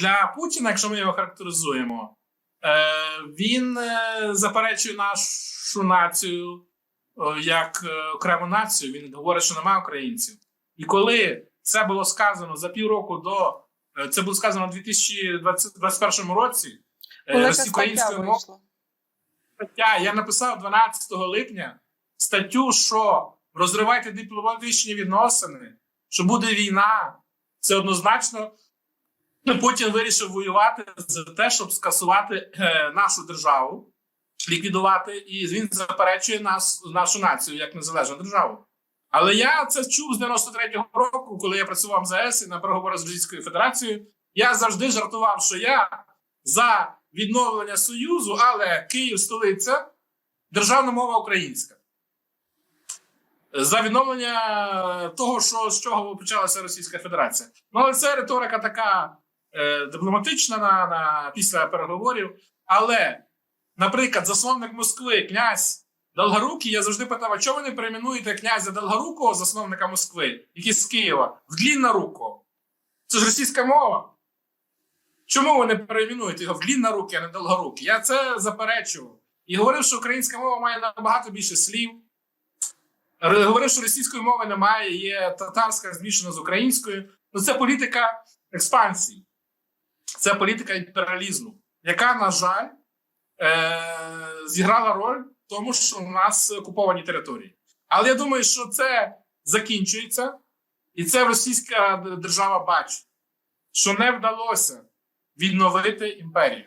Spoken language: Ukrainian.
для Путіна, якщо ми його характеризуємо, е, він е, заперечує нашу націю е, як окрему націю. Він говорить, що немає українців. І коли це було сказано за півроку до це було сказано у 2021 році, стаття мовою стаття. Я написав 12 липня статтю, що розривайте дипломатичні відносини, що буде війна. Це однозначно. Путін вирішив воювати за те, щоб скасувати е, нашу державу, ліквідувати, і він заперечує нас, нашу націю як незалежну державу. Але я це чув з 93-го року, коли я працював в ЗАЕС і на переговорах з Російською Федерацією. Я завжди жартував, що я за відновлення Союзу, але Київ столиця, державна мова українська. За відновлення того, що, з чого почалася Російська Федерація. Ну, але це риторика така дипломатична на, на, після переговорів. Але, наприклад, засновник Москви, князь Долгорукий, я завжди питав, а чого ви не перейменуєте князя Долгорукого, засновника Москви, який з Києва, в Дліннорукого? Це ж російська мова. Чому ви не перейменуєте його в Длінноруки, а не Долгорукий? Я це заперечував. І говорив, що українська мова має набагато більше слів. Говорив, що російської мови немає, є татарська змішана з українською. Ну, це політика експансії, це політика імперіалізму, яка, на жаль, е- зіграла роль в тому, що у нас окуповані території. Але я думаю, що це закінчується, і це російська держава бачить, що не вдалося відновити імперію.